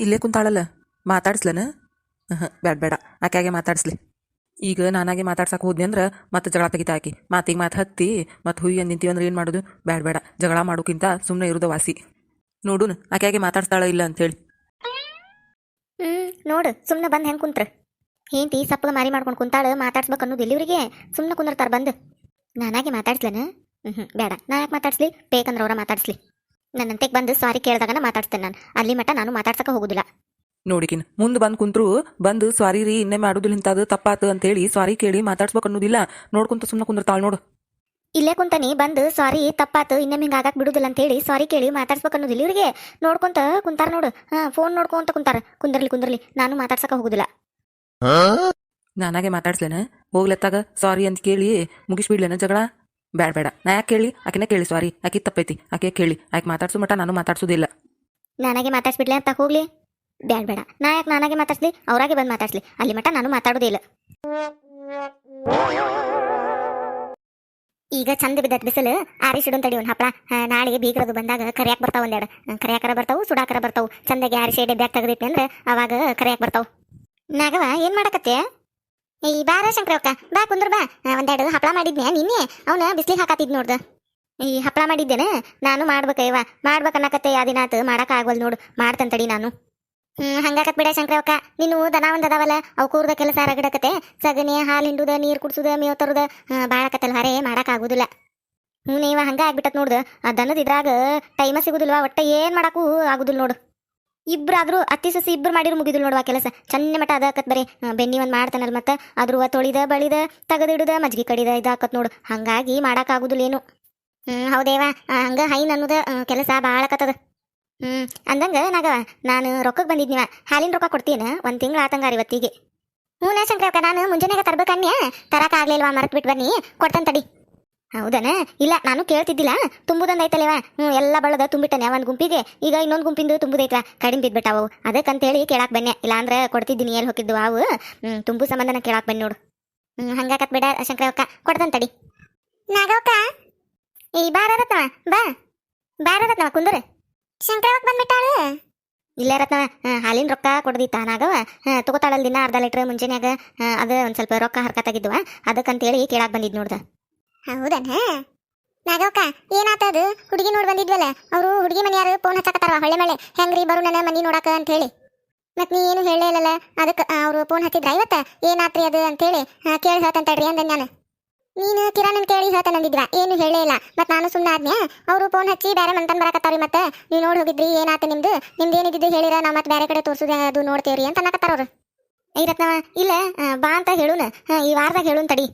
ಇಲ್ಲೇ ಕುಂತಾಳಲ್ಲ, ಮಾತಾಡ್ಸ್ಲನ? ಹಾಂ ಬೇಡ ಬೇಡ ಆಕೆಗೆ ಮಾತಾಡ್ಸ್ಲಿ. ಈಗ ನಾನಾಗೆ ಮಾತಾಡ್ಸಕ್ಕೆ ಹೋದ್ನಿ ಅಂದ್ರೆ ಮತ್ತೆ ಜಗಳ ತೆಗಿತಾ ಆಕಿ. ಮಾತಿಗೆ ಮಾತು ಹತ್ತಿ, ಮತ್ತು ಹುಯ್ಯ ನಿಂತೀವಿ ಅಂದ್ರೆ ಏನು ಮಾಡೋದು? ಬೇಡ ಬೇಡ ಜಗಳ ಮಾಡೋಕ್ಕಿಂತ ಸುಮ್ಮನೆ ಇರೋದು ವಾಸಿ. ನೋಡುನು ಆಕೆಗೆ ಮಾತಾಡ್ಸ್ತಾಳ ಇಲ್ಲ ಅಂತೇಳಿ ಹ್ಞೂ ನೋಡು ಸುಮ್ಮನೆ ಬಂದು ಹೆಂಗೆ ಕುಂತ್ರ? ಹೆಂಡತಿ ಸಪ್ಪಗೆ ಮಾರಿ ಮಾಡ್ಕೊಂಡು ಕುಂತಾಳು, ಮಾತಾಡ್ಸ್ಬೇಕು ಅನ್ನೋದು ಇಲ್ಲಿವರಿಗೆ ಸುಮ್ಮನೆ ಕುಂದಿರ್ತಾರೆ ಬಂದು. ನಾನಾಗೆ ಮಾತಾಡ್ಸ್ಲೇನ? ಹ್ಞೂ ಬೇಡ ನಾ ಯಾಕೆ ಮಾತಾಡ್ಸ್ಲಿ? ಬೇಕಂದ್ರೆ ಅವ್ರ ಮಾತಾಡ್ಸ್ಲಿ. ನನ್ನಂತೆಗೆ ಬಂದು ಸಾರಿ ಕೇಳಿದಾಗ ಮಾತಾಡ್ತೇನೆ ನಾನು. ಅಲ್ಲಿ ಮಟ್ಟ ನಾನು ಮಾತಾಡ್ಸಕ್ಕೆ ಹೋಗುದಿಲ್ಲ. ನೋಡಿಕಿನ್ ಮುಂದ್ ಬಂದ್ ಕುಂತ್ರು ಬಂದು ಸ್ವಾರಿ ರೀ ಇನ್ನೇ ಮಾಡುದಿಲ್ಲ ಇಂಥದ್ದು ತಪ್ಪಾತು ಅಂತೇಳಿ ಸ್ವಾರಿ ಕೇಳಿ ಮಾತಾಡ್ಸ್ಬೇಕು ಅನ್ನೋದಿಲ್ಲ. ನೋಡ್ಕೊಂತ ಸುಮ್ಮನೆ ಕುಂದಿರ್ತಾಳ ನೋಡು. ಇಲ್ಲೇ ಕುಂತಾನಿ ಬಂದು ಸಾರಿ ತಪ್ಪಾತು ಇನ್ನೊಮ್ಮೆ ಹಿಂಗೆ ಆಗಕ್ಕೆ ಬಿಡುದಿಲ್ಲ ಅಂತೇಳಿ ಸಾರಿ ಕೇಳಿ ಮಾತಾಡ್ಸ್ಬೇಕು ಅನ್ನೋದಿಲ್ಲ ಇವ್ರಿಗೆ. ನೋಡ್ಕೊಂತ ಕುಂತಾರ ನೋಡು. ಹಾ ಫೋನ್ ನೋಡ್ಕೊಂತ ಕುಂತಾರ. ಕುಂದರ್ಲಿ ಕುಂದರ್ಲಿ ನಾನು ಮಾತಾಡ್ಸಕ ಹೋಗುದಿಲ್ಲ. ನಾನಾಗೆ ಮಾತಾಡ್ಸ್ಲೇನ? ಹೋಗ್ಲತ್ತಾಗ ಸಾರಿ ಅಂತ ಕೇಳಿ ಮುಗಿಸ್ಬಿಡ್ಲೇನ ಜಗಳ? ಬೇಡ ಬೇಡ ನಾ ಯಾಕೆ ಕೇಳಿ? ಆಕಿನ ಕೇಳಿ ಸಾರಿ ಆಕಿ ತಪ್ಪೈತಿ. ಆಕೆ ಕೇಳಿ. ಆಕೆ ಮಾತಾಡ್ಸು ಮಟ ನಾನು ಮಾತಾಡ್ಸೋದಿಲ್ಲ. ನನಗೆ ಮಾತಾಡ್ಸ್ಬಿಡ್ಲಿ ಅಂತ ಹೋಗ್ಲಿ. ಬ್ಯಾಡ ಬೇಡ ನಾ ಯಾಕೆ ನಾನಾಗೆ ಮಾತಾಡ್ಸ್ಲಿ? ಅವರಾಗೆ ಬಂದು ಮಾತಾಡ್ಸ್ಲಿ. ಅಲ್ಲಿ ಮಟ್ಟ ನಾನು ಮಾತಾಡೋದಿಲ್ಲ ಈಗ ಚಂದ ಬಿದ್ದತ್ ಬಿಸಿಲು. ಆರಿಸಿಡೋನ್ ತಡಿ ಒಂದು ಹಪ್ಪಳ ನಾಳೆಗೆ ಬೀಗರದು ಬಂದಾಗ ಕರಿಯಾಕ್ ಬರ್ತಾವ ಒಂದೆರಡು ಕರಿಯಾಕರ ಬರ್ತಾವು, ಸುಡಾಕರ ಬರ್ತಾವು. ಚಂದಾಗಿ ಆರಿಸಿ ಎಡೆ ಬ್ಯಾಗ್ ತೆಗೆದಿಟ್ನಿ ಅಂದ್ರೆ ಅವಾಗ ಕರಿಯಾಕ್ ಬರ್ತಾವು. ನಾಗವ ಏನ್ ಮಾಡಕತ್ತೆ? ಈ ಬಾರ ಶಂಕರಕ್ಕ ಬಾ, ಕುಂದ್ರ ಬಾ. ಒಂದೆರಡು ಹಪ್ಪಳ ಮಾಡಿದ್ನೆ ನಿನ್ನೆ? ಅವನ ಬಿಸ್ಲಿಗೆ ಹಾಕತ್ತಿದ್ ನೋಡ್ದ. ಈ ಹಪ್ಪಳ ಮಾಡಿದ್ದೇನೆ. ನಾನು ಮಾಡ್ಬೇಕಯ್ಯವ ಮಾಡ್ಬೇಕನ್ನಕತ್ತೆ ಆ ದಿನ ದಿನಾತು ಮಾಡಕ್ ಆಗವಲ್ ನೋಡು. ಮಾಡ್ತೇನೆ ತಡಿ ನಾನು. ಹ್ಮ್, ಹಂಗಾಕತ್ ಬಿಡ ಶಂಕರವಕ್ಕ ನೀನು ದನ ಒಂದು ಅದಾವಲ್ಲ, ಅವು ಕೂರ್ದ ಕೆಲಸ ರಗಡಕತೆ ಸಗಣಿ, ಹಾಲು ಹಿಂಡುದ, ನೀರ್ ಕುಡ್ಸುದ, ಮೇವ್ ತರುದ ಬಾಳಕತ್ತಲ್ಲ ಹರೇ, ಮಾಡಕ್ ಆಗುದಿಲ್ಲ. ಹ್ಞೂ ನೀವ ಹಂಗ ಆಗ್ಬಿಟ್ಟತ್ ನೋಡ್ದು. ಆ ದನದ ಇದ್ರಾಗ ಟೈಮ ಸಿಗುದಿಲ್ವಾ? ಒಟ್ಟ ಏನ್ ಮಾಡಕ್ಕೂ ಆಗುದಿಲ್ಲ ನೋಡು. ಇಬ್ರಾದ್ರೂ ಅತ್ತಿ ಸಸಿ ಇಬ್ರು ಮಾಡಿರು ಮುಗಿದಿಲ್ಲ ನೋಡುವ ಕೆಲಸ. ಚನ್ನ ಮಟ ಅದಾಕತ್ ಬರೀ. ಬೆನ್ನಿ ಒಂದ್ ಮಾಡ್ತಾನಲ್ಲ ಮತ್ತೆ. ಅದ್ರ ತೊಳಿದ, ಬಳಿದ, ತೆಗೆದಿಡದ, ಮಜ್ಗಿ ಕಡಿದ ಇದಾಕತ್ ನೋಡು. ಹಂಗಾಗಿ ಮಾಡಕ್ ಆಗುದಿಲ್ಲ ಏನು. ಹ್ಮ್ ಹೌದೇವ ಹಂಗ ಹೈನ್ ಅನ್ನೋದ ಕೆಲಸ ಕೆಲಸ ಬಾಳಕತ್ತದ ಹ್ಮ್, ಅಂದಂಗ ನಾಗ ನಾನು ರೊಕ್ಕಕ್ಕೆ ಬಂದಿದ್ನಿವ ಹಾಲಿನ ರೊಕ್ಕ ಕೊಡ್ತೀನಿ? ಒಂದ್ ತಿಂಗಳ ಆತಂಗಾರ ಇವತ್ತಿಗೆ. ಹ್ಞೂ ನಾ ಶಂಕರಕ್ಕ ನಾನು ಮುಂಜಾನೆಗೆ ತರಕ ಆಗ್ಲಿಲ್ವಾ ಮರತ್ ಬಿಟ್ಟು ಬನ್ನಿ. ಕೊಡ್ತಾನೆ ತಡಿ. ಹೌದನ? ಇಲ್ಲ, ನಾನು ಕೇಳ್ತಿದ್ದಿಲ್ಲ. ತುಂಬುದೊಂದು ಐತಲ್ವ ಹ್ಞೂ ಎಲ್ಲ ಬಳದ ತುಂಬಿಟ್ಟನೆ ಒಂದು ಗುಂಪಿಗೆ. ಈಗ ಇನ್ನೊಂದು ಗುಂಪಿಂದು ತುಂಬುದೈತ್ವ? ಕಡಿಮೆ ಬಿದ್ಬಿಟ್ಟಾವು. ಅದಕ್ಕಂತೇಳಿ ಕೇಳಾಕ್ ಬನ್ನಿ. ಇಲ್ಲಾಂದ್ರೆ ಕೊಡ್ತಿದ್ದೀನಿ ಏನ್ ಹೋಗಿದ್ದು ಅವು ಹ್ಞೂ ತುಂಬು ಸಂಬಂಧನ ಕೇಳಾಕ್ ಬನ್ನಿ ನೋಡು. ಹ್ಞೂ ಹಂಗಾಕತ್ ಬೇಡ ಶಂಕರವಕ್ಕ ಕೊಡ್ದಂತಡಿ ತಡಿ. ನಾಗವಕ್ಕ ಈ ಬಾರ ರತ್ನವ ಬಾ. ಬಾರ ರತ್ನವ ಕುಂದ್ರ. ಶಂಕರವಕ್ಕ ಬಂದ್ಬಿಟ್ಟಾಳೆ? ಇಲ್ಲ ರತ್ನ ಹಾಲಿನ ರೊಕ್ಕ ಕೊಡ್ದಿತ್ತ ನಾಗವ ತಗೋತಾಳಲ್ ದಿನ ಅರ್ಧ ಲೀಟ್ರ್ ಮುಂಜಾನೆಯಾಗ. ಅದ ಒಂದ್ ಸ್ವಲ್ಪ ರೊಕ್ಕ ಹರ್ಕತ್ತಾಗಿದ್ವ ಅದಕ್ಕಂತೇಳಿ ಕೇಳಾಕ್ ಬಂದಿದ್ ನೋಡ್ದ. ಹೌದನ ನಾಗವಕ್ಕ ಏನಾತದು ಹುಡುಗಿ ನೋಡಿ ಬಂದಿದ್ವಲ್ಲ, ಅವರು ಹುಡುಗಿ ಮನೆಯಾರು ಫೋನ್ ಹಚ್ಚಕತ್ತಾರ ಹೊಳ್ಳೆ ಮಳೆ ಹೆಂಗ್ರಿ ಬರು ನನ್ನ ಮನಿ ನೋಡಕ ಅಂತ ಹೇಳಿ ಮತ್ ನೀ ಏನು ಹೇಳೇ ಇಲ್ಲಲ್ಲ, ಅದಕ್ಕೆ ಅವರು ಫೋನ್ ಹಚ್ಚಿದ್ರ ಇವತ್ತ? ಏನಾತ್ರಿ ಅದು ಅಂತೇಳಿ ಕೇಳಿ ಹೇಳ್ತಂತಡ್ರಿ ಅಂದೆ ನಾನು. ನೀನು ಕಿರಣನ್ ಕೇಳಿ ಹೇಳ್ತಾನಂದಿದ್ರ ಏನು ಹೇಳೇ ಇಲ್ಲ. ಮತ್ ನಾನು ಸುಮ್ಮನೆ ಆದ್ನ್ಯಾ ಅವರು ಫೋನ್ ಹಚ್ಚಿ ಬೇರೆ ಮಂತನ್ ಬರಕತ್ತಾವ್ರಿ ಮತ್ತೆ? ನೀವು ನೋಡಿ ಹೋಗಿದ್ರಿ, ಏನಾತ ನಿಮ್ದು? ನಿಮ್ದು ಏನಿದ್ದು ಹೇಳಿರ ನಾ ಮತ್ತೆ ಬೇರೆ ಕಡೆ ತೋರ್ಸುದ ಅದು ನೋಡ್ತೇವ್ರಿ ಅಂತ ಅನ್ನಕತ್ತಾರ ಅವ್ರು. ಇಲ್ಲ ಬಾ ಅಂತ ಹೇಳುನ. ಈ ವಾರದಾಗ ಹೇಳುನ್ ತಡಿ.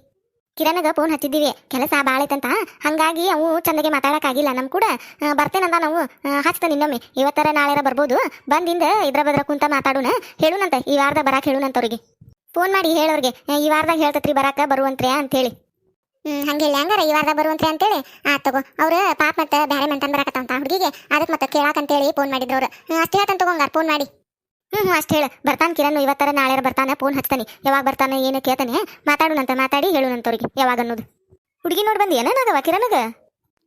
ಕಿರಣಗ ಫೋನ್ ಹಚ್ಚಿದ್ದೀವಿ. ಕೆಲಸ ಭಾಳ ಐತಂತ ಹಂಗಾಗಿ ಅವು ಚಂದಗೆ ಮಾತಾಡಕ್ಕಾಗಿಲ್ಲ. ನಮ್ ಕೂಡ ಬರ್ತೇನಂದ ನಾವು ಹಚ್ತಾನೆ ಇನ್ನೊಮ್ಮೆ. ಇವತ್ತರ ನಾಳೆ ಬರ್ಬೋದು. ಬಂದಿಂದ ಇದ್ರ ಬದ್ರ ಕುಂತ ಮಾತಾಡೋಣ. ಹೇಳುನಂತ, ಈ ವಾರದ ಬರಾಕ್ ಹೇಳುನಂತ ಅವ್ರಿಗೆ ಫೋನ್ ಮಾಡಿ ಹೇಳೋರ್ಗೆ ಈ ವಾರದಾಗ ಹೇಳ್ತತ್ರಿ ಬರಾಕ ಬರುವಂತ್ರಿ ಅಂತೇಳಿ. ಹ್ಮ್, ಹಂಗಿಲ್ಲ ಹಂಗಾರ, ಈ ವಾರದಾಗ ಬರುವಂತ್ರಿ ಅಂತೇಳಿ. ಆ, ತಗೋ, ಅವ್ರ ಪಾಪ ಮತ್ತೆ ಬ್ಯಾರೆ ಮಂತನ್ ಬರಾಕತ್ತಂತ ಹುಡುಗಿಗೆ. ಅದಕ್ಕೆ ಮತ್ತೆ ಅಂತೇಳಿ ಫೋನ್ ಮಾಡಿದ್ರು ಅವ್ರು. ಅಷ್ಟೇ ಹೇಳ್ತಾನೆ ತಗೋಂಗಾರ ಫೋನ್ ಮಾಡಿ. ಹ್ಮ್ ಅಷ್ಟು ಹೇಳು. ಬರ್ತಾನೆ ಕಿರಣ್ ಇವತ್ತರ ನಾಳೆ ಬರ್ತಾನೆ ಫೋನ್ ಹಚ್ತಾನೆ. ಯಾವಾಗ ಬರ್ತಾನೆ, ಏನು ಕೇಳ್ತಾನೆ ಮಾತಾಡುನಂತ ಮಾತಾಡಿ ಹೇಳುನಂತವ್ರಿಗೆ ಯಾವಾಗ ಅನ್ನೋದು. ಹುಡುಗಿ ನೋಡಿ ಬಂದಿ ಏನಾಗವ ಕಿರಣಗ?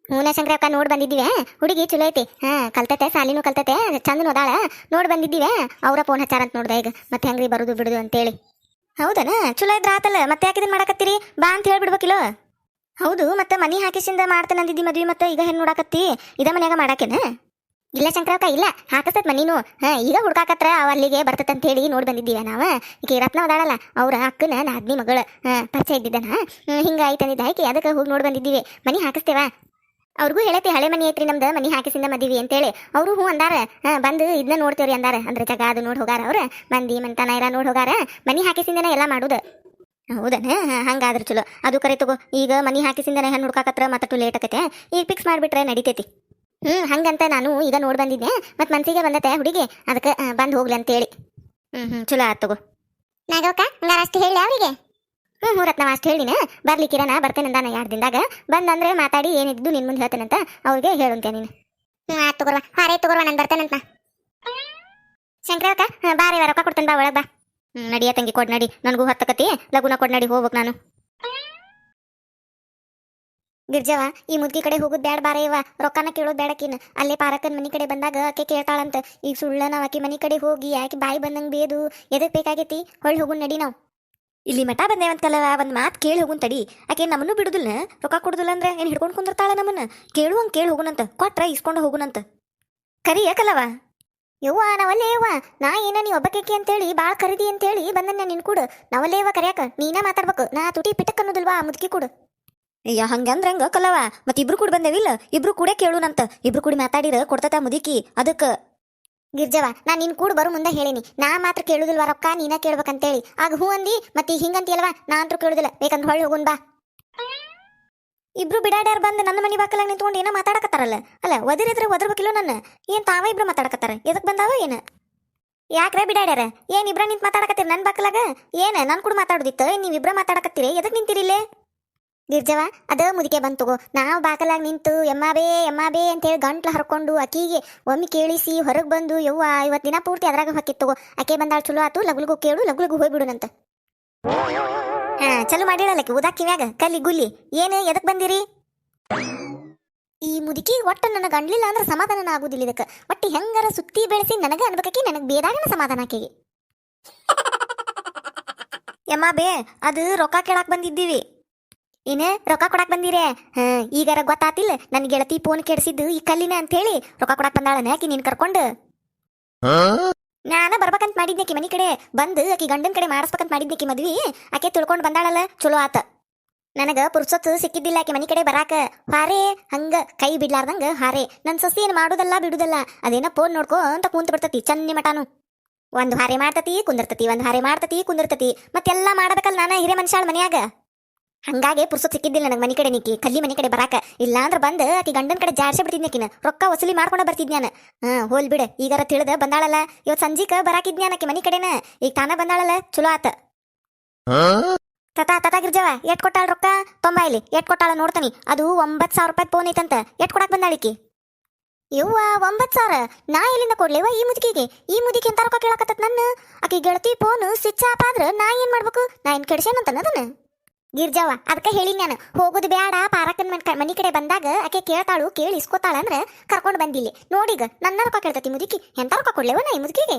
ಹೂನ ಶಂಕರಪ್ಪ ನೋಡ್ ಬಂದಿದ್ದೀವಿ ಹುಡುಗಿ ಚಲೋ ಐತಿ ಹಾ ಕಲ್ತತೆ, ಸಾಲಿನೂ ಕಲ್ತತೆ ಚಂದ ನೋದಾಳ ನೋಡ್ ಬಂದಿದ್ದೀವಿ ಅವರ ಫೋನ್ ಹಚ್ಚಾರ ಅಂತ ನೋಡ್ದೆ ಈಗ. ಮತ್ತೆ ಹೆಂಗ್ರಿ ಬರುದು, ಬಿಡುದು ಅಂತೇಳಿ. ಹೌದನ? ಚಲೋ ಇದ್ರ ಆತಲ್ಲ, ಮತ್ತೆ ಯಾಕೆ ಇದನ್ನ ಮಾಡಕತ್ತೀರಿ? ಬಾ ಅಂತ ಹೇಳ್ಬಿಡ್ಬೇಕಿಲ್ಲೋ ಹೌದು, ಮತ್ತೆ ಮನಿ ಹಾಕಿಸಿಂದ ಮಾಡ್ತೇನೆ ಅಂದಿದ್ದಿ ಮದ್ವಿ, ಮತ್ತೆ ಈಗ ಹೆಂಗ್ ನೋಡಾಕತ್ತಿ, ಇದ ಮನ್ಯಾಗ ಮಾಡಾಕೇನ? ಇಲ್ಲ ಶಂಕರಕ್ಕ, ಇಲ್ಲ. ಹಾಕಸ್ತತ್ ಮನೀನು ಹಾ, ಈಗ ಹುಡ್ಕಾಕತ್ರ ಅವ ಅಲ್ಲಿಗೆ ಬರ್ತೈತೆ ಅಂತ ಹೇಳಿ ನೋಡಿ ಬಂದಿದ್ದೀವ ನಾವ. ಈಗ ರತ್ನ ಅದಾಳಲ್ಲ, ಅವ್ರ ಅಕ್ಕನ ನಾದ್ನಿ ಮಗಳ ಪರಿಚಯ ಇದ್ದಿದ್ದನ. ಹಿಂಗ ಐತೆ ಅಂದಿದ್ದ. ಆಯ್ಕೆ ಅದಕ್ಕೆ ಹೋಗಿ ನೋಡಿ ಬಂದಿದ್ದೀವಿ. ಮನಿ ಹಾಕಿಸ್ತೇವ? ಅವ್ರಿಗೂ ಹೇಳತಿ, ಹಳೆ ಮನಿ ಐತ್ರಿ ನಮ್ದು, ಮನಿ ಹಾಕಿಸಿಂದ ಮದಿವಿ ಅಂತೇಳಿ. ಅವರು ಹ್ಞೂ ಅಂದಾರ. ಬಂದು ಇದನ್ನ ನೋಡ್ತೇವ್ರಿ ಅಂದಾರ. ಅಂದ್ರೆ ಜಗ ಅದು ನೋಡಿ ಹೋಗಾರ ಅವ್ರ. ಮಂದಿ ಮಂತನ ಇರ ನೋಡಿ ಹೋಗಾರ. ಮನಿ ಹಾಕಿಸಿಂದನ ಎಲ್ಲ ಮಾಡುದು. ಹೌದನ? ಹಂಗಾದ್ರೆ ಚಲೋ. ಅದು ಕರೆ ತಗೋ. ಈಗ ಮನಿ ಹಾಕಿಸಿಂದನೇ ಹೆಣ್ಣು ಹುಡ್ಕಾಕತ್ರ ಮತ್ತಟ್ಟು ಲೇಟ್ ಆಕತೆ ಈಗ ಫಿಕ್ಸ್ ಮಾಡಿಬಿಟ್ರೆ ನಡಿತೈತಿ. ಹ್ಮ್ ಹಂಗಂತ ನಾನು ಈಗ ನೋಡ್ ಬಂದಿದ್ದೆ. ಮತ್ ಮನ್ಸಿಗೆ ಬಂದತೆ ಹುಡುಗಿ ಅದಕ್ಕೆ ಬಂದ್ ಹೋಗ್ಲಿ ಅಂತೇಳಿ. ಹ್ಮ್ ಹ್ಮ್ ಚಲೋ ಆತ್ ತಗೋ. ನಾಗವಕ್ಕ ಹಂಗಾರ ಅಷ್ಟು ಹೇಳಿ ಅವರಿಗೆ? ಹ್ಮ್ ಹ್ಞೂ ರತ್ನವ ಅಷ್ಟು ಹೇಳಿನ. ಬರ್ಲಿ ಕಿರಣ ಬರ್ತೇನೆ ಯಾರ್ ಎರಡು ದಿನದಾಗ ಬಂದಂದ್ರೆ ಮಾತಾಡಿ ಏನಿದ್ದು ನಿನ್ ಮುಂದೆ ಹೇಳ್ತೇನಂತ ಅವ್ರಿಗೆ ಹೇಳುಂತೆ ನೀನು. ಹ್ಞೂ ಆತ್ ತಗೋರ್ವ. ಹಾರೇ ತಗೋರ್ವ ನಾನು ಬರ್ತೇನಂತ ಶಂಕರಕ್ಕ ಬಾರಿ ರೊಕ್ಕ ಕೊಡ್ತೇನೆ ಬಾ ಒಳಗೆ ಬಾ. ಹ್ಮ್ ನಡಿಯ ತಂಗಿ ಕೊಡ್ ನಡಿ. ನನಗೂ ಹತ್ತಕತಿ ಲಗುನ ಕೊಡ್ ನಡಿ ಹೋಗ್ಬೇಕು ನಾನು. ಗಿರ್ಜವ, ಈ ಮುದ್ಗಿ ಕಡೆ ಹೋಗುದ್ ಬ್ಯಾಡ ಬಾರ ಇವ. ರೊಕ್ಕನ ಕೇಳೋದ್ ಬೇಡಕಿನ ಅಲ್ಲೇ ಪಾರಕನ್ ಮನಿ ಕಡೆ ಬಂದಾಗ ಆಕೆ ಕೇಳ್ತಾಳಂತ. ಈಗ ಸುಳ್ಳ ನಾವು ಆಕೆ ಮನಿ ಕಡೆ ಹೋಗಿ ಆಕೆ ಬಾಯಿ ಬಂದಂಗ್ ಬೇದು. ಎದಕ್ ಬೇಕಾಗೈತಿ? ಹೊಳ್ ಹೋಗುನ್ ನಡಿ ನಾವು. ಇಲ್ಲಿ ಮಠ ಬಂದೇವಂತಲ್ಲ ಒಂದ್ ಮಾತ್ ಕೇಳಿ ಹೋಗುನ್ ತಡಿ. ಆಕೆ ನಮ್ಮನ್ನು ಬಿಡುದಿಲ್ಲ ರೊಕ್ಕ ಕೊಡುದಿಲ್ಲ ಅಂದ್ರೆ ಏನ್ ಹಿಡ್ಕೊಂಡ್ ಕುಂದಿರ್ತಾಳ ನಮ್ಮನ್ನ? ಕೇಳುವಂಗ್ ಕೇಳಿ ಹೋಗುನಂತ. ಕೊಟ್ರ ಇಸ್ಕೊಂಡು ಹೋಗುನಂತ. ಕರಿ ಯಾಕಲ್ಲವ? ಯವ್ವ ನಾವಲ್ಲೇ ನಾ ಏನ ನೀ ಒಬ್ಬಕೇಕಿ ಅಂತೇಳಿ, ಬಾಳ್ ಖರೀದಿ ಅಂತೇಳಿ ಬಂದನ್ನ ನಿನ್ ಕೂಡು. ನಾವಲ್ಲೇ ಯವ್ವ ಕರ್ಯಾಕ? ನೀನ ಮಾತಾಡ್ಬೇಕು. ನಾ ತುಟಿ ಪಿಟಕ್ ಅನ್ನೋದಿಲ್ವಾ ಮುದುಕಿ ಕೂಡು. ಅಯ್ಯ, ಹಂಗಂದ್ರ ಹಂಗ ಕಲವ. ಮತ್ ಇಬ್ರು ಕೂಡ ಬಂದೇವಿಲ್ಲ ಇಬ್ರು ಕೂಡ ಕೇಳುನಂತ. ಇಬ್ರು ಕೂಡಿ ಮಾತಾಡಿರ ಕೊಡ್ತತ ಮುದುಕಿ. ಅದಕ್ಕ. ಗಿರ್ಜವ ನಾ ನಿನ್ ಕೂಡ ಬರು ಮುಂದೆ ಹೇಳಿನಿ. ನಾ ಮಾತ್ರ ಕೇಳುದಿಲ್ವ ರೊಕ್ಕ? ನೀನ ಕೇಳ್ಬೇಕಂತೇಳಿ. ಆಗ ಹೂ ಅಂದಿ, ಮತ್ತೆ ಹಿಂಗಂತಿಯಲ್ವಾ? ನಾ ಅಂತೂ ಕೇಳುದಿಲ್ಲ. ಬೇಕಂದ್ರೆ ಹೊಳ್ಳಿ ಹೋಗುನ್ ಬಾ. ಇಬ್ರು ಬಿಡಾಡ್ಯಾರ ಬಂದು ನನ್ನ ಮನಿ ಬಾಕಲಾಗ ನಿಂತ್ಕೊಂಡು ಏನೋ ಮಾತಾಡಕತ್ತಾರಲ್ಲ. ಅಲ್ಲ, ಒದಿರಿದ್ರೆ ಒದರ್ಬೇಕಿಲ್ಲ ನನ್ನ? ಏನ್ ತಾವ ಇಬ್ರು ಮಾತಾಡಕತ್ತಾರ? ಎದಕ್ ಬಂದಾವ ಏನ? ಯಾಕ್ರೆ ಬಿಡಾಡ್ಯಾರ? ಏನ್ ಇಬ್ರ ನಿಂತ್ ಮಾತಾಡಕತ್ತೀರಿ ನನ್ ಬಾಕಲಾಗ? ಏನ, ನನ್ ಕೂಡ ಮಾತಾಡೋದಿತ್ತ? ನೀವ್ ಇಬ್ರ ಮಾತಾಡಕತ್ತೀರಿ? ಎದಕ್ ನಿಂತಿರಿಲ್ಲೇ ಗಿರ್ಜವ ಅದ ಮುದಿಕೆ ಬಂತು ತಗೋ. ನಾವು ಬಾಕಲಾಗಿ ನಿಂತು, ಎಮ್ಮಾಬೇ ಎಮ್ಮಾಬೇ ಅಂತೇಳಿ ಗಂಟ್ಲು ಹರ್ಕೊಂಡು ಆಕಿಗೆ ಒಮ್ಮೆ ಕೇಳಿಸಿ ಹೊರಗೆ ಬಂದು, ಯವ್ವ ಇವತ್ತು ದಿನ ಪೂರ್ತಿ ಅದ್ರಾಗ ಹಾಕಿತ್ತು ತಗೋ. ಆಕೆ ಬಂದಾಳ ಚಲೋ ಆತು, ಲಗುಲ್ಗು ಕೇಳು, ಲಗುಲ್ಗು ಹೋಗ್ಬಿಡುನಂತ ಹಾ, ಚಲೋ ಮಾಡಿಡಲಕ್ಕೆ ಉದಾ ಕಿವ್ಯಾಗ, ಕಲ್ಲಿ, ಗುಲ್ಲಿ. ಏನು, ಎದಕ್ ಬಂದಿರಿ? ಈ ಮುದುಕಿ ಒಟ್ಟ ನನಗೆ ಅಣ್ಲಿಲ್ಲ ಅಂದ್ರೆ ಸಮಾಧಾನ ಆಗುದಿಲ್ಲ ಇದಕ್ಕೆ. ಒಟ್ಟು ಹೆಂಗಾರ ಸುತ್ತಿ ಬೆಳೆಸಿ ನನಗೆ ಅನ್ಬೇಕಿ ನನಗೆ ಬೇದಾಗನ ಸಮಾಧಾನ ಆಕೆಗೆ. ಯಮ್ಮ ಬೇ ಅದು ರೊಕ್ಕ ಕೇಳಾಕ್ ಬಂದಿದ್ದೀವಿ. ಏನ ರೊಕ್ಕ ಕೊಡಕ್ ಬಂದಿರೇ? ಹಾ ಈಗಾರ ಗೊತ್ತಾತಿಲ್ಲ ನನ್ ಗೆಳತಿ ಫೋನ್ ಕೆಡ್ಸಿದ್ದು ಈ ಕಲ್ಲಿನ ಅಂತ ಹೇಳಿ ರೊಕ್ಕ ಕೊಡಕ್ ಬಂದಾಳನ ಆಕಿ ನೀನ್ ಕರ್ಕೊಂಡು? ನಾನ ಬರ್ಬೇಕಂತ ಮಾಡಿದ್ನೇಕಿ ಮನಿ ಕಡೆ ಬಂದು ಆಕಿ ಗಂಡನ ಕಡೆ ಮಾಡಿಸ್ಬೇಕಂತ ಮಾಡಿದ್ನೇಕಿ ಮದ್ವಿ ಆಕೆ ತಿಳ್ಕೊಂಡ್ ಬಂದಾಳಲ್ಲ ಚಲೋ ಆತ. ನನಗ ಪುರ್ಸೊತ್ತು ಸಿಕ್ಕಿದ್ದಿಲ್ಲ ಆಕೆ ಮನಿ ಕಡೆ ಬರಾಕ. ಹಾರೇ ಹಂಗ ಕೈ ಬಿಡ್ಲಾರ್ದಂಗ ಹಾರೆ. ನನ್ ಸೊಸಿ ಏನ್ ಮಾಡುದಲ್ಲ ಬಿಡುದಲ್ಲ. ಅದೇನ ಫೋನ್ ನೋಡ್ಕೋ ಅಂತ ಕುಂತ ಬಿಡ್ತತಿ ಚನ್ನಿ ಮಟಾನು. ಒಂದು ಹಾರೆ ಮಾಡ್ತತಿ ಕುಂದಿರ್ತತಿ ಒಂದು ಹಾರೆ ಮಾಡ್ತತಿ ಕುಂದಿರ್ತತಿ. ಮತ್ತೆಲ್ಲ ಮಾಡಬೇಕಲ್ಲ ನಾನ ಹಿರೇ ಮನುಷ್ಯಾಳ ಮನ್ಯಾಗ. ಹಂಗಾಗಿ ಪುರ್ಸೊತ್ ಸಿಕ್ಕಿದ್ದಿಲ್ಲ ನನಗೆ ಮನೆ ಕಡೆ ನಿಕ್ಕಿ, ಕಲ್ಲಿ ಮನೆ ಕಡೆ ಬರಾಕ. ಇಲ್ಲಾಂದ್ರೆ ಬಂದು ಆಕಿ ಗಂಡನ ಕಡೆ ಜಾಡ್ಸೆ ಬಿಡ್ತಿದ್ನಕಿನ ರೊಕ್ಕ ವಸೂಲಿ ಮಾಡ್ಕೊಂಡ ಬರ್ತಿದ್ನ್ಯಾನ. ಹಾ, ಹೋಲ್ ಬಿಡ. ಈಗಾರ ತಿಳಿದ ಬಂದಾಳಲ್ಲ. ಇವತ್ತು ಸಂಜಿಕ ಬರಾಕಿದ್ನ್ಯಾನ ಆಕಿ ಮನೆ ಕಡೆನ. ಈಗ ತಾನ ಬಂದಾಳಲ್ಲ, ಚಲೋ ಆತ. ತತಾ ತತಾ ಗಿರ್ಜವ, ಎಟ್ ಕೊಟ್ಟಾಳ ರೊಕ್ಕ? ತೊಂಬ ಇಲ್ಲಿ. ಎಟ್ ಕೊಟ್ಟಾಳ ನೋಡ್ತಾನಿ. ಅದು ಒಂಬತ್ ಸಾವಿರ ರೂಪಾಯಿ ಫೋನ್ ಐತಂತ. ಎಟ್ ಕೊಡಕ್ ಬಂದಾಳಿಕಿ ಇವ್ವ ಒಂಬತ್ತು ಸಾವಿರ? ನಾ ಎಲ್ಲಿಂದ ಕೊಡ್ಲೇವ ಈ ಮುದುಕಿಗೆ. ಈ ಮುದುಕಿ ಎಂತ ರೊಕ್ಕ ಕೇಳಕತ್ತ ನನ್ನ ಆಕಿ ಗೆಳತಿ ಫೋನ್ ಸ್ವಿಚ್ ಆಫ್ ಆದ್ರೆ ನಾ ಏನ್ ಮಾಡ್ಬೇಕು? ನಾ ಏನ್ ಕೆಡ್ಸೇನಂತ ಅದನ್ನ ಗಿರ್ಜವ್ವ ಅದಕ್ಕೆ ಹೇಳಿ ನಾನು ಹೋಗುದು ಬೇಡ ಪಾರಕನ್ ಮನ್ ಕಡೆ ಬಂದಾಗ ಆಕೆ ಕೇಳ್ತಾಳು ಕೇಳಿ ಇಸ್ಕೋತಾಳ ಅಂದ್ರೆ ಕರ್ಕೊಂಡು ಬಂದಿಲ್ಲಿ. ನೋಡೀಗ ನನ್ನ ರೊಕ್ಕ ಕೇಳ್ತತಿ ಮುದುಕಿ ಎಂತ ರೊಕ್ಕ ಕೊಡ್ಲೇವ ನಾ ಈ ಮುದುಕಿಗೆ?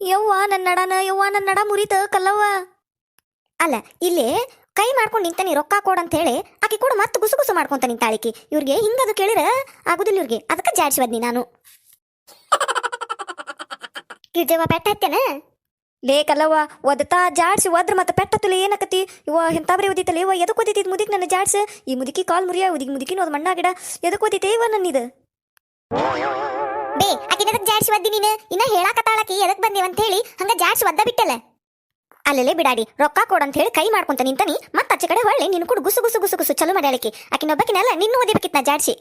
ಯವ್ವ ನನ್ನ ನಡನ ಯವ್ವ ನನ್ನ ನಡ ಮುರಿತ ಕಲ್ಲವ್ವ. ಅಲ್ಲ ಇಲ್ಲಿ ಕೈ ಮಾಡ್ಕೊಂಡು ನಿಂತಾನಿ ರೊಕ್ಕ ಕೊಡ ಅಂತ ಹೇಳಿ ಆಕೆ ಕೂಡ ಮತ್ತೆ ಗುಸು ಗುಸು ಮಾಡ್ಕೊಂತ ನಿಂತಾಳಿಕಿ. ಇವ್ರಿಗೆ ಹಿಂಗದು ಕೇಳಿರ? ಆಗುದಿಲ್ಲ ಇವ್ರಿಗೆ. ಅದಕ್ಕೆ ಜಾಡ್ಸಿ ಬದ್ನಿ ನಾನು. ಗಿರ್ಜವ್ವ ಪೆಟ್ಟ ಹತ್ತೇನ ಲೇ ಕಲ್ಲವ್ವ ಒದತಾ ಜಾಡ್ಸಿ, ಒದ್ರ ಮತ್ತೆ ಪೆಟ್ಟತ್ತಲೆ ಏನಕತಿ ಇವ ಎಂತಾವ್ರೆ ಓದಿತಲ್ಲ ಇವ ಎದಕ್ ಓದಿತಿ ಮುದಿಕ್ ನನ್ನ ಜಾಡ್ಸ್? ಈ ಮುದುಕಿ ಕಾಲ್ ಮುರಿಯ ಉದಿಗೆ ಮುದುಕಿನ ಅದು ಮಣ್ಣ ಗಿಡ ಎದಕ್ಕೆ ಓದಿತೆ ಇವ ನನ್ನಿದು ಬೇ, ಆಕಿನ ಜಾಡ್ಸಿ ಒದ್ದಿ ನೀನು? ಇನ್ನ ಹೇಳಾಕತ್ತಾಳಕಿ ಎದಕ್ಕೆ ಬಂದೇವ ಅಂತ ಹೇಳಿ ಹಂಗ ಜಾಡ್ಸಿ ಒದ್ದ ಬಿಟ್ಟಲ್ಲ? ಅಲ್ಲೇ ಬಿಡಾಡಿ, ರೊಕ್ಕ ಕೊಡು ಅಂತ ಹೇಳಿ ಕೈ ಮಾಡ್ಕೊಂತ ನಿಂತನಿ, ಮತ್ತೆ ಆಚೆ ಕಡೆ ಹೊಳ್ಳಿ ನಿನ್ ಕೂಡ ಗುಸು ಗುಸು ಗುಸು ಗುಸು ಚಲೋ ಮಾಡ್ಯಾಳಕಿ. ಆಕಿನೊಬ್ಬಕಿನಲ್ಲ ನಿನ್ನೂ ಓದಿಬೇಕಿತ್ ಜಾಡ್ಸಿ.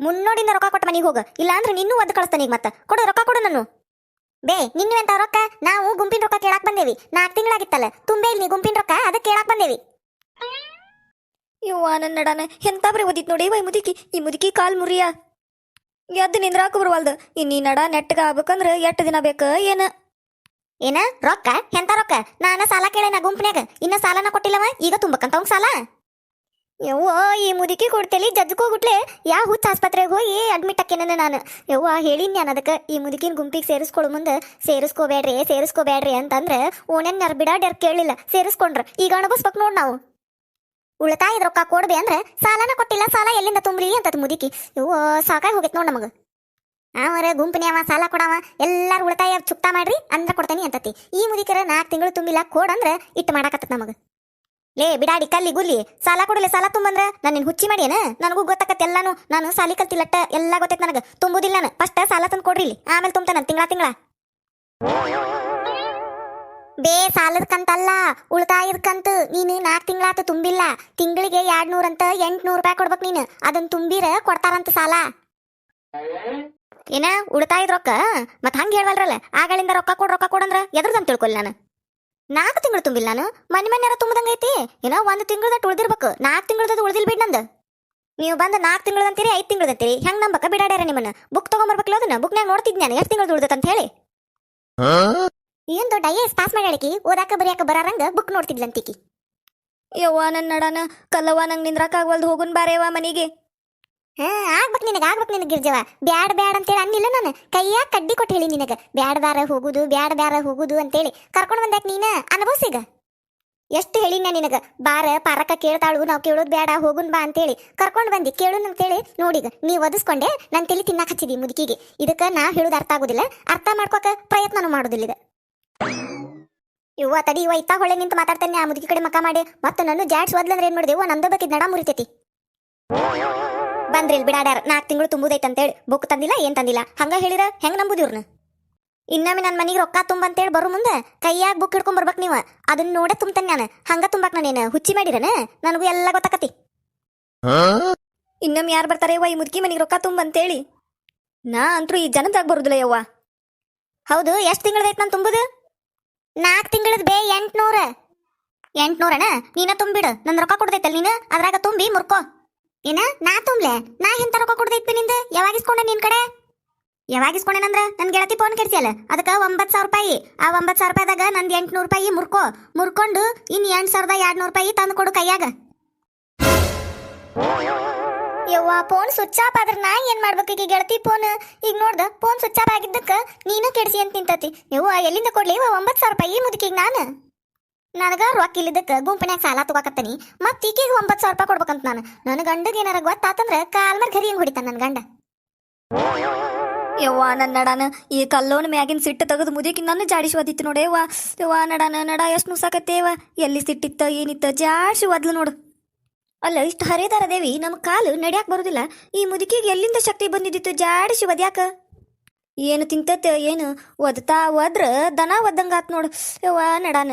ಮುನ್ನೋಡಿಂದ ರೊಕ್ಕ ಕೊಟ್ಟ ಮನಿಗೆ ಹೋಗ, ಇಲ್ಲಾಂದ್ರೆ ನಿನ್ನೂ ಒದ್ದು ಕಳಿಸ್ತಾನೆ ಮತ್ತ. ಕೊಡು, ರೊಕ್ಕ ಕೊಡು ನಾನು ಬೇ ನಿನ್ನು ಎಂತ ರೊಕ್ಕ? ನಾವು ಗುಂಪಿನ ರೊಕ್ಕ ಕೇಳಾಕ್ ಬಂದೇವಿ. ನಾಲ್ಕು ತಿಂಗಳಾಗಿತ್ತಲ್ಲ ತುಂಬೇ ಇಲ್ಲಿ ಗುಂಪಿನ ರೊಕ್ಕ ಅದಕ್ಕೆ ಕೇಳಾಕ್ ಬಂದೇವಿ. ಇವ್ವ ನನ್ನ ಎಂತ ಎಂತಾಬ್ರಿ ಓದಿತ್ ನೋಡಿ ವೈ ಮುದುಕಿ ಈ ಮುದುಕಿ ಕಾಲ್ ಮುರಿಯ. ಎದ್ದು ನಿಂದ್ರಾಕ ಬರುವಲ್ದು ಇನ್ನೀ ನಡ ನೆಟ್ಟಗ ಆಗ್ಬೇಕಂದ್ರ ಎಟ್ಟು ದಿನ ಬೇಕ ಏನ? ಏನ ರೊಕ್ಕ? ಎಂತ ರೊಕ್ಕ? ನಾನ ಸಾಲ ಕೇಳೇನ ಗುಂಪಿನ್ಯಾಗ ಇನ್ನ ಸಾಲನ ಕೊಟ್ಟಿಲ್ಲವ ಈಗ ತುಂಬಕಂತ ಅವ್ನ್ ಸಾಲ? ಯವ್ವ, ಈ ಮುದುಕಿ ಕೊಡ್ತೇಲಿ ಜಜ್ಕೋಗ್ಬಿಟ್ಲೆ ಯಾ ಹುಚ್ಚ ಆಸ್ಪತ್ರೆಗೆ ಹೋಗಿ ಅಡ್ಮಿಟ್ ನನ್ನ ನಾನು. ಯವ್ವ, ಹೇಳಿನಿ ನಾನು ಅದಕ್ಕೆ, ಈ ಮುದುಕಿನ ಗುಂಪಿಗೆ ಸೇರಿಸ್ಕೊಳ್ಳೋ ಮುಂದೆ ಸೇರಿಸ್ಕೋಬೇಡ್ರಿ ಸೇರಿಸ್ಕೋಬೇಡ್ರಿ ಅಂತಂದ್ರೆ ಓನೇನ್ ನರ್ಬಿಡಾಡ್ಯಾರ ಕೇಳಿಲ್ಲ, ಸೇರಿಸ್ಕೊಂಡ್ರ. ಈಗ ಅಣಬಸ್ಬೇಕು ನೋಡಿ ನಾವು. ಉಳಿತಾಯದ ರೊಕ್ಕ ಕೊಡ್ಬಿ ಅಂದ್ರೆ ಸಾಲನ ಕೊಟ್ಟಿಲ್ಲ, ಸಾಲ ಎಲ್ಲಿಂದ ತುಂಬ್ರಿ ಅಂತ ಮುದುಕಿ. ಯವ್ವ, ಸಾಕಾಗಿ ಹೋಗೈತೆ ನೋಡಿ ನಮಗೆ. ಅವರ ಗುಂಪಿನವ ಸಾಲ ಕೊಡವ, ಎಲ್ಲಾರು ಉಳಿತಾಯ ಚುಕ್ತಾ ಮಾಡ್ರಿ, ಅಂದ್ರ ಕೊಡ್ತೇನೆ ಅಂತತಿ. ಈ ಮುದುಕರ ನಾಲ್ಕು ತಿಂಗಳು ತುಂಬಿಲ್ಲ ಕೋಡ್ ಅಂದ್ರೆ ಇಟ್ಟು ಮಾಡಾಕತ್ತ ನಮಗ. ಲೇ, ಬಿಡಾಡಿ, ಕಲ್ಲಿ, ಗುಲ್ಲಿ, ಸಾಲ ಕೊಡಲೆ, ಸಾಲ ತುಂಬಂದ್ರ ನಾನು ನಿನ್ ಹುಚ್ಚಿ ಮಾಡ್ಯೇನ? ನನಗೂ ಗೊತ್ತಾಕತ್ತೆ ಎಲ್ಲಾನು, ನಾನು ಸಾಲಿ ಕಲ್ತಿಲ್ಲಟ್ಟ ಎಲ್ಲ ಗೊತ್ತೈತ್ ನನಗೆ. ತುಂಬುದಿಲ್ಲ ನಾನು. ಫಸ್ಟ್ ಸಾಲ ತಂದು ಕೊಡ್ರಿ ಇಲ್ಲಿ. ಆಮೇಲೆ ತುಂಬ್ತಾನ ತಿಂಗಳ ತಿಂಗಳ. ಬೇ, ಸಾಲದ ಕಂತಲ್ಲ, ಉಳಿತಾಯದ ಕಂತು, ನೀನು ನಾಲ್ಕು ತಿಂಗಳಾತ ತುಂಬಿಲ್ಲ. ತಿಂಗಳಿಗೆ ಎರಡ್ ನೂರ ಅಂತ ಎಂಟ್ನೂರು ರೂಪಾಯಿ ಕೊಡ್ಬೇಕು ನೀನು. ಅದನ್ನ ತುಂಬಿರ ಕೊಡ್ತಾರಂತ ಸಾಲ. ಏನ, ಉಳಿತಾಯದ ರೊಕ್ಕ? ಮತ್ತೆ ಹಂಗೆ ಹೇಳ್ವಲ್ರಲ್ಲ? ಆಗಳಿಂದ ರೊಕ್ಕ ಕೊಡ್, ರೊಕ್ಕ ಕೊಡಂದ್ರ ಎದ್ರದಂತ ತಿಳ್ಕೊಲ್ಲ ನಾನು. ನಾಲ್ಕು ತಿಂಗಳು ತುಂಬಿಲ್ಲ ನಾನು. ಮನೆ ಮನೆಯಾರ ತುಂಬದಂಗೈತಿ ಏನೋ ಒಂದು ತಿಂಗಳದ ಉಳ್ದಿರ್ಬೇಕು. ನಾಲ್ಕು ತಿಂಗಳದ ಉಳಿದಿಲ್ ಬಿಡ್ ನಂದು. ನೀವು ಬಂದ ನಾಲ್ಕು ತಿಂಗಳದಂತೀರಿ, ಐದು ತಿಂಗಳದಂತೀರಿ. ಹೆಂಗ್ ನಂಬಕ ಬಿಡಾಡ್ಯಾರ ನಿಮ್ಮನ್ನ? ಬುಕ್ ತಗೊಂಬರ್ಬೇಕಲ್ಲ ಅದನ್ನ? ಬುಕ್ನ್ಯಾಗ ನೋಡ್ತಿದ್ ನಾನು. ಎಷ್ಟು ತಿಂಗಳು ಉಳ್ದತ್ ಅಂತ ಹೇಳಿ. ಏನ್ ದೊಡ್ಡ ಐ ಎಸ್ ಪಾಸ್ ಮಾಡ್ಯಾಳಿಕಿ? ಓದಾಕ ಬರಿಯಾಕ ಬರಾರಂಗ ಬುಕ್ ನೋಡ್ತಿದ್ಲಂತಿಕಿ. ಯವ್ವ ನನ್ನ ನಡಾನ. ಕಲ್ಲವ್ವ ನಂಗೆ ನಿಂದ್ರಾಕ ಆಗ್ವಲ್ದು ಹೋಗುನ್ ಬಾರೇವ ಮನೆಗೆ. ಹಾ, ಆಗ್ಬೇಕು ನಿನಗೆ, ಆಗ್ಬೇಕು ನಿನಗ ಗಿರ್ಜವ. ಬ್ಯಾಡ, ಬ್ಯಾಡ್ ಅಂತೇಳಿ ಅನ್ನಿಲ್ಲ ನಾನು. ಕೈಯಾಗ ಕಡ್ಡಿ ಕೊಟ್ಟು ಹೇಳಿ ನಿನಗ. ಬ್ಯಾಡ ಬ್ಯಾರ ಹೋಗುದು, ಬ್ಯಾಡ ಬ್ಯಾರ ಹೋಗುದು ಅಂತೇಳಿ. ಕರ್ಕೊಂಡು ಬಂದ್ಯಾಕ ನೀನ? ಅನುಭವಿಸಿಗ ಎಷ್ಟು ನಾ ನಿನಗ? ಬಾರ, ಪಾರಕ ಕೇಳ್ತಾಳು, ನಾವು ಕೇಳೋದು ಬೇಡ ಹೋಗುನ್ ಬಾ ಅಂತೇಳಿ. ಕರ್ಕೊಂಡು ಬಂದಿ, ಕೇಳುನ್ ಅಂತೇಳಿ. ನೋಡಿಗ ನೀ ಒದಿಸ್ಕೊಂಡೆ ನನ್ನ ತಲೆ ತಿನ್ನಾಕ ಹಚ್ಚಿದಿ ಮುದುಕಿಗೆ. ಇದಕ್ಕ ನಾ ಹೇಳೋದು ಅರ್ಥ ಆಗುದಿಲ್ಲ. ಅರ್ಥ ಮಾಡ್ಕೋಕ ಪ್ರಯತ್ನನೂ ಮಾಡುದಿಲ್ಲ ಇದು ಇವ್ವ ತಡಿ ಇವ ಇತ್ತ ಹೊಳೆ ನಿಂತು ಮಾತಾಡ್ತಾನೆ ಆ ಮುದುಕಿ ಕಡೆ ಮಕ್ಕ ಮಾಡಿ. ಮತ್ತೆ ನನ್ನ ಜಾಡ್ಸ್ ಓದ್ಲಂದ್ರೆ ಏನ್ ನಂದ ಬಗ್ಗೆ ನಡ ಮುರಿತೈತಿ. ಬಂದ್ರಿ ಬಿಡಾಡ್ಯಾರ. ನಾಲ್ಕು ತಿಂಗಳು ತುಂಬುದೈತೆ ಅಂತೇಳಿ ಬುಕ್ ತಂದಿಲ್ಲ, ಏನ್ ತಂದಿಲ್ಲ. ಹಂಗ ಹೇಳಿರ, ಹೆಂಗ್ ನಂಬುದು ಇವ್ರನ್ನ ಇನ್ನೊಮ್ಮೆ ನನ್ನ ಮನೆಗೆ ರೊಕ್ಕ ತುಂಬ ಅಂತೇಳಿ ಬರೋ ಮುಂದೆ ಕೈಯಾಗ ಬುಕ್ ಹಿಡ್ಕೊಂಡ್ ಬರ್ಬೇಕು ನೀವು. ಅದನ್ನ ನೋಡೇ ತುಂಬತಾನೆ ನಾನು. ಹಂಗ ತುಂಬಾಕ್ ನಾನೇನು ಹುಚ್ಚಿ ಮಾಡಿರನ? ನನಗೂ ಎಲ್ಲ ಗೊತ್ತಾಕತಿ. ಇನ್ನೊಮ್ಮೆ ಯಾರು ಬರ್ತಾರೆ ಯವ್ವ ಈ ಮುದುಕಿ ಮನೆಗೆ ರೊಕ್ಕ ತುಂಬ ಅಂತೇಳಿ ನಾ ಅಂತೂ ಈ ಜನದಾಗ ಬರುದಿಲ್ಲ ಯವ್ವ. ಹೌದು, ಎಷ್ಟು ತಿಂಗಳದೈತೆ ನಾನು ತುಂಬುದು? ನಾಲ್ಕು ತಿಂಗಳದ ಬೇ ಎಂಟ್ನೂರ. ಎಂಟ್ನೂರಣ ನೀನ ತುಂಬಿಡು ನನ್ನ ರೊಕ್ಕ ಕೊಡ್ತೈತಲ್ಲ ನೀನು? ಅದ್ರಾಗ ತುಂಬಿ ಮುರ್ಕೋ. ಏನ? ನಾ ತುಂಬ್ಲೆ? ನಾ ಎಂತ ರೊಕ್ಕ ಕೊಡ್ದೈತಿ ನಿಂದು? ಯಾವಾಗ ಇಸ್ಕೊಂಡೆ ನಿನ್ ಕಡೆ? ಯಾವಾಗ ಇಸ್ಕೊಂಡೇನಂದ್ರ ನನ್ ಗೆಳತಿ ಫೋನ್ ಕೆಡ್ಸಿಯಲ್ಲ ಅದಕ್ಕ ಒಂಬತ್ ಸಾವಿರ ರೂಪಾಯಿ. ಆ ಒಂಬತ್ ಸಾವಿರ ರೂಪಾಯಿದಾಗ ನಂದು ಎಂಟ್ನೂರು ರೂಪಾಯಿ ಮುರ್ಕೋ. ಮುರ್ಕೊಂಡು ಇನ್ ಎಂಟ್ ಸಾವಿರದ ಎರಡ್ನೂರು ರೂಪಾಯಿ ತಂದು ಕೊಡು ಕೈಯಾಗ. ಯವ್ವ ಫೋನ್ ಸ್ವಿಚ್ ಆಫ್ ಆದ್ರೆ ನಾ ಏನು ಮಾಡ್ಬೇಕು ಈಗ ಗೆಳತಿ ಫೋನ್ ಈಗ ನೋಡ್ದ ಫೋನ್ ಸ್ವಿಚ್ ಆಫ್ ಆಗಿದ್ದಕ್ಕ ನೀನು ಕೆಡಿಸಿ ಅಂತ ನಿಂತತಿ. ಯವ್ವ, ಎಲ್ಲಿಂದ ಕೊಡ್ಲಿ? ಒಂಬತ್ತು ಸಾವಿರ ರೂಪಾಯಿ ಮುದುಕಿಗೆ ನಾನು. ನನಗ ರೊಕ್ಕ ಇಲ್ಲಿದ್ದಕ್ಕ ಗುಂಪಿನ್ಯಾಗ ಸಾಲ ತಗೋಕತ್ತನಿ ಮತ್ ಈಕಿಗೆ ಒಂಬತ್ತು ಸಾವಿರ ರೂಪಾಯಿ ಕೊಡ್ಬೇಕಂತ ನಾನು. ನನ್ನ ಗಂಡಗೆ ಏನಾರ ಗೊತ್ತಾತಂದ್ರ ಕಾಲ್ ಮರ್ ಘರಿ ಹೆಂಗ್ ಹೊಡಿತಾನ ನನ್ನ ಗಂಡ. ಯವ್ವ ನನ್ನ ನಡಾನ, ಈ ಕಲ್ಲೋನ ಮ್ಯಾಗಿನ ಸಿಟ್ಟು ತೆಗೆದು ಮುದಿಕಿ ನನ್ನ ಜಾಡಿಸಿ ಒದಿತ್ತು ಯವ್ವಾ. ಯವ್ವ ನಡಾನ, ನಡ ಎಷ್ಟು ನುಸಾಕತ್ತೇವ ಎಲ್ಲಿ ಸಿಟ್ಟಿತ್ತ, ಏನಿತ್ತ, ಜಾಡಿಸಿ ಒದ್ಲು ನೋಡು. ಅಲ್ಲ, ಇಷ್ಟು ಹರಿದಾರ ದೇವಿ ನಮ್ಮ ಕಾಲು ನಡೆಯಕ್ಕೆ ಬರುದಿಲ್ಲ. ಈ ಮುದುಕಿಗೆ ಎಲ್ಲಿಂದ ಶಕ್ತಿ ಬಂದಿದ್ದಿತ್ತು ಜಾಡಿಸಿ ಒದ್ಯಾಕ ಏನು ತಿಂತತ್ತೆ ಏನು ಒದ್ತಾ ಒದ್ರ ದನ ಒದ್ದಂಗಾತ್ ನೋಡು. ಯವ್ವ ನಡಾನ.